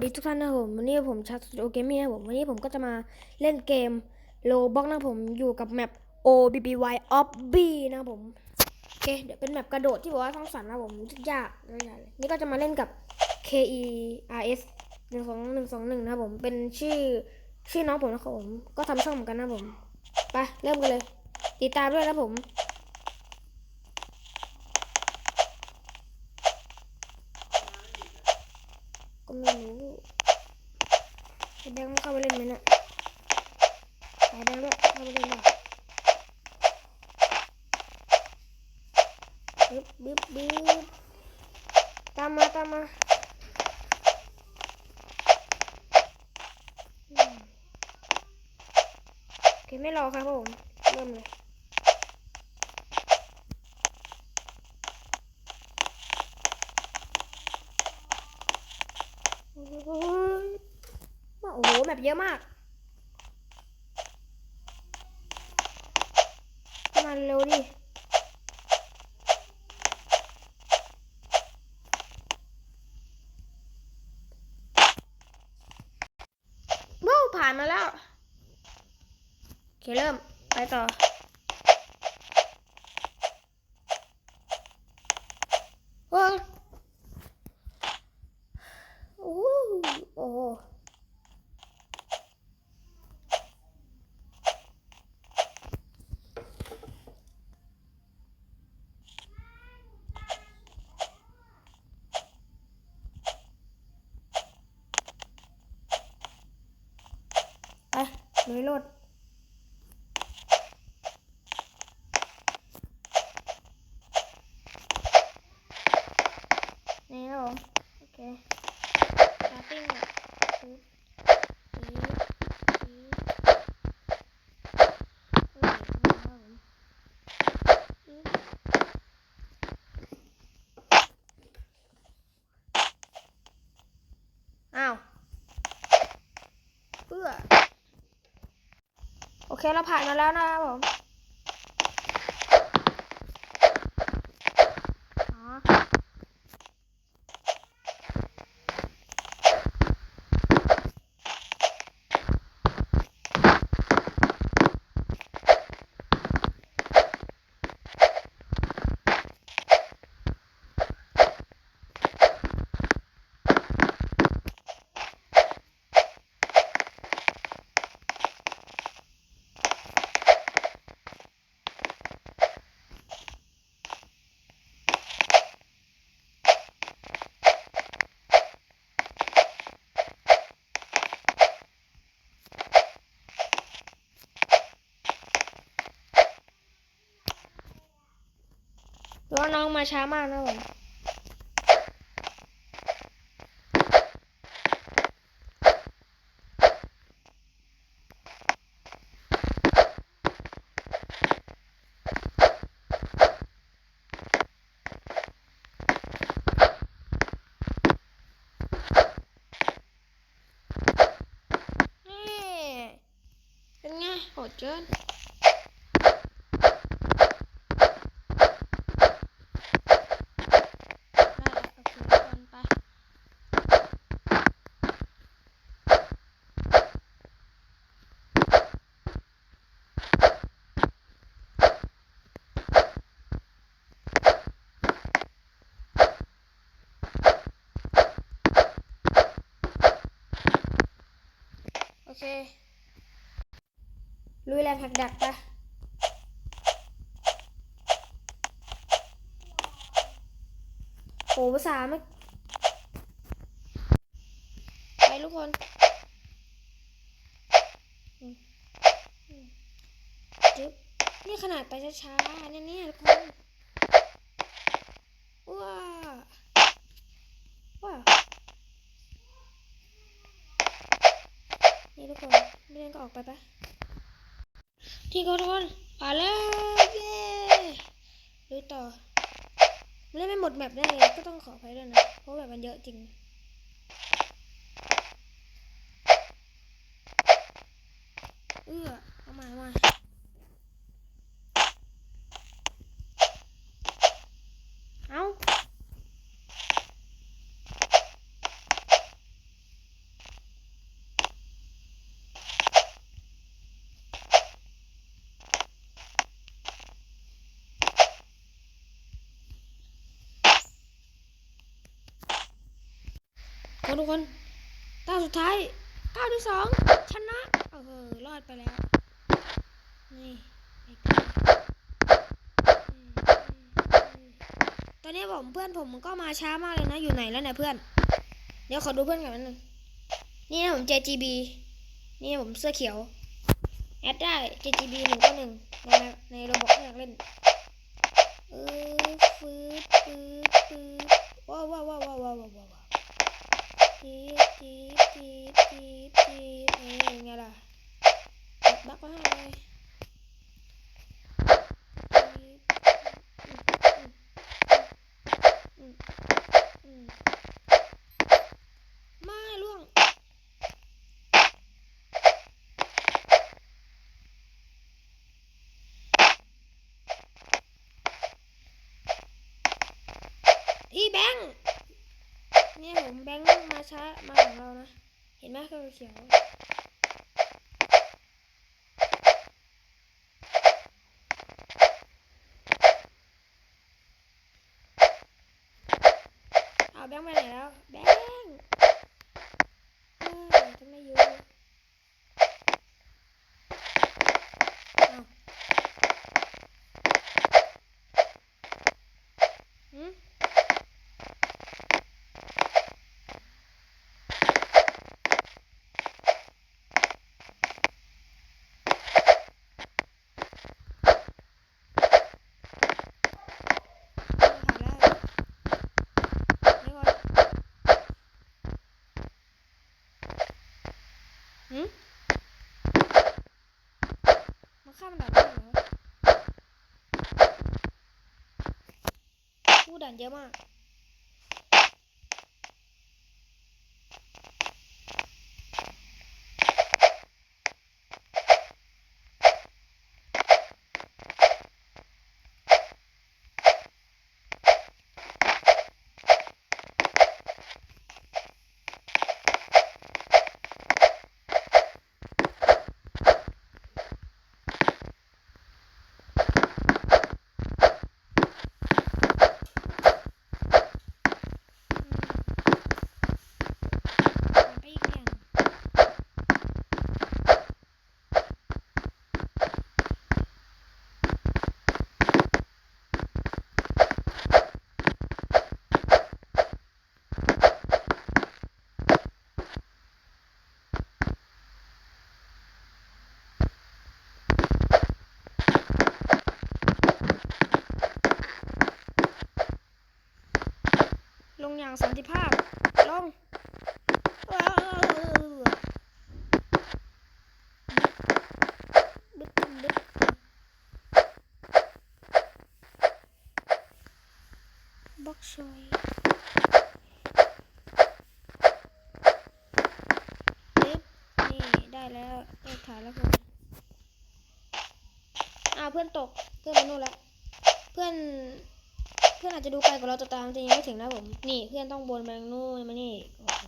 สดีทุกท่านนะผมวันนี้ผมชาตูดิโอเกมมิ่นะผมวันนี้ผมก็จะมาเล่นเกมโลบ็อกนะผมอยู่กับแมป O B B Y of B นะผมโอเคเดี๋ยวเป็นแมปกระโดดที่บอกว่าท้องสันนะผมยากเลยนี่ก็จะมาเล่นกับ K E R S หนึ่งสองหนึ่งสองหนึ่งนะผมเป็นชื่อชื่อน้องผมนะครับผมก็ทำช่องเหมือนกันนะผมไปเริ่มกันเลย ติดตามด้วยนะผม ก็ไม่รู้ไอ้แดงมันเข้าไปเล่นไหมเนี่ยไอ้แดงด้วยเข้าไปเล่นด้วย บึ๊บบึ๊บบึ๊บตามมาตามมาโอเคไม่รอครับผม เริ่มเลยโอ้โหโอ้โหแบบเยอะมาก มาเร็วดิ ว้าว ผ่านมาแล้วโอเคเริ่มไปต่อ โอ้โอ้โหโอ้โหไป เลยโลดนี่ครับผมโอเคสตาร์ติ้งอะปึ๊บปึ๊บปึ๊บโอเคครับผมปึ๊บอ้าวเพื่อ เคเราผ่านมาแล้วนะครับผมอ๋อ หรือว่าน้องมาช้ามากนะผมนี่เป็นไงโหดเกิน ได้แล้วโอเคทุกคนไปโอ เค ลุยแรงหักดักไปโหภาษาไม่ไปทุกคนจึ๊บนี่ขนาดไปช้าๆเนี่ยเนี่ยทุกคนว้าว้าวนี่ทุกคนไม่เล่นก็ ออกไปปะที่เขาทนผ่านแล้วเย้ลุยต่อเล่นไม่หมดแมปได้เลยก็ต้องขอไปด้วยนะ เพราะแบบมันเยอะจริงเอื้อเอามาเอามา คนทุกคนก้าสุดท้ายเก้าที่สองชนะเออรอดไปแล้ว นี่ตอนนี้ผมเพื่อนผมก็มาช้ามากเลยนะ อยู่ไหนแล้วเนี่ยเพื่อน เดี๋ยวขอดูเพื่อนก่อนนิดนึงนี่นะผม JGB นี่ผมเสื้อเขียว แอดได้ JGB หนึ่งก็หนึ่งในในระบบที่อยากเล่นเออฟืดฟืดฟืดว้าวว้าวว้าวว้าวว้าว ว้าวว้าวจี๊ดจี๊ดจี๊ดจี๊ดจี๊ดเอ้ยยังไงล่ะกดบักไว้ให้เลยจี๊ดอืมอืมอืมอืมไม่ล่วง อีแบงค์เนี่ยผมแบงค์มาช้ามาของเรานะ เห็นไหมเครื่องเขียวเอาแบงค์ไปไหนแล้ว แบงค์เอ้ยทำไมอยู่เอาหืม ผ่านแล้วเดี๋ยวก่อนหืมมาข้ามด่านได้เหรอ ผู้ด่านเยอะมาก ไปอีกอย่างลงอย่างสันติภาพ ลงเออบึดบึดบล็อก ชอยเล็บนี่ได้แล้วได้ถ่ายแล้วคุณอ้าวเพื่อนตกเพื่อนไปนู่นแล้วเพื่อน เพื่อนอาจจะดูไกลกว่าเราแต่ตามจริงยังไม่ถึงนะผมนี่เพื่อนต้องบนไปทางนู่นมานี่โอ้โห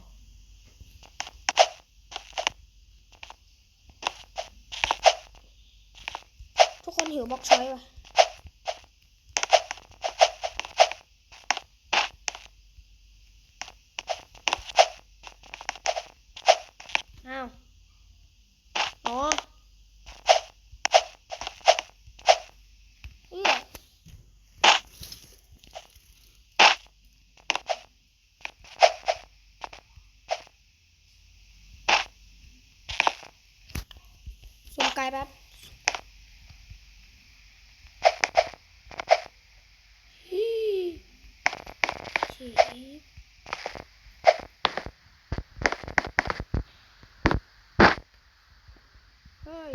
ทุกคนหิวบล็อกช้อยว่ะ อ้าว อ๋อ เอื้อ ซูมไกลแป๊บฮีชีพเฮ้ย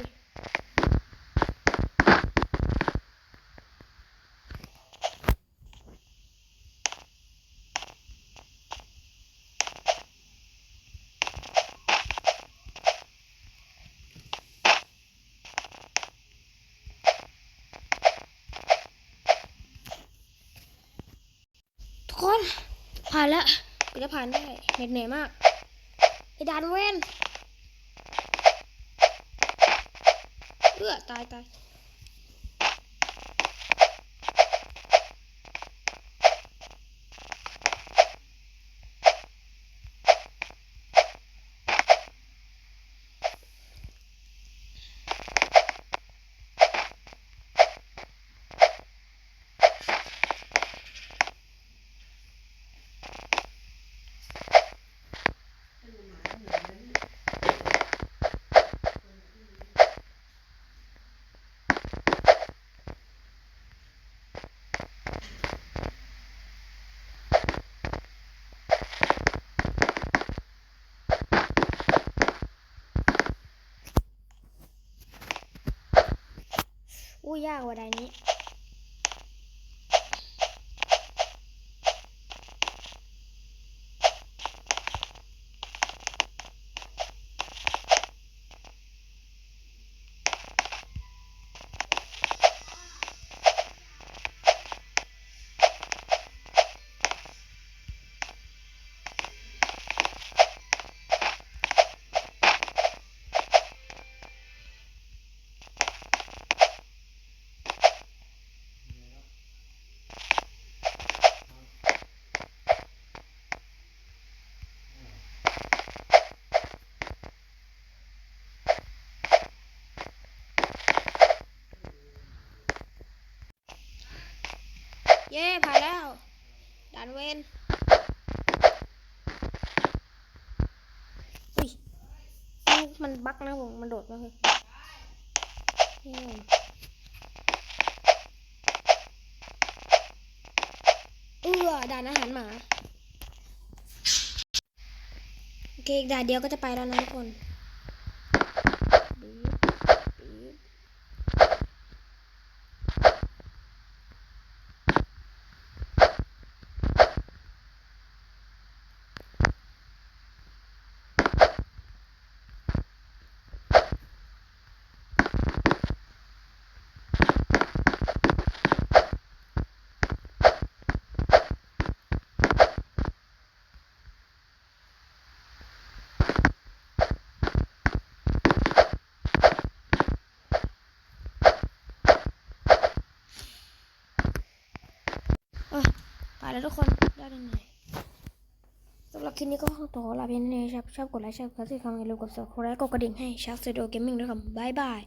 ทุกคน ผ่านแล้วกูจะผ่านได้เหน็ดเหนื่อยมากไอ้ดานเวนเอื้อตายตาย อู้ยากกว่าด่าน เย้ผ่านแล้วด่านเวนอุ้ยมันบักนะผม มันโดดมาเลยเอื้อด่านอาหารหมา โอเคด่านเดียวก็จะไปแล้วนะทุกคนบีบบีบ อะไปแล้วทุกคนได้ยังไงสำหรับ คลิปนี้ก็ขอลาเพียงเท่านี้ครับชอบกดไลค์ชอบกดติดตามอย่าลืมกด subscribe กดกระดิ่งให้ชาร์จสตูดิโอเกมมิ่งด้วยครับบ๊ายบาย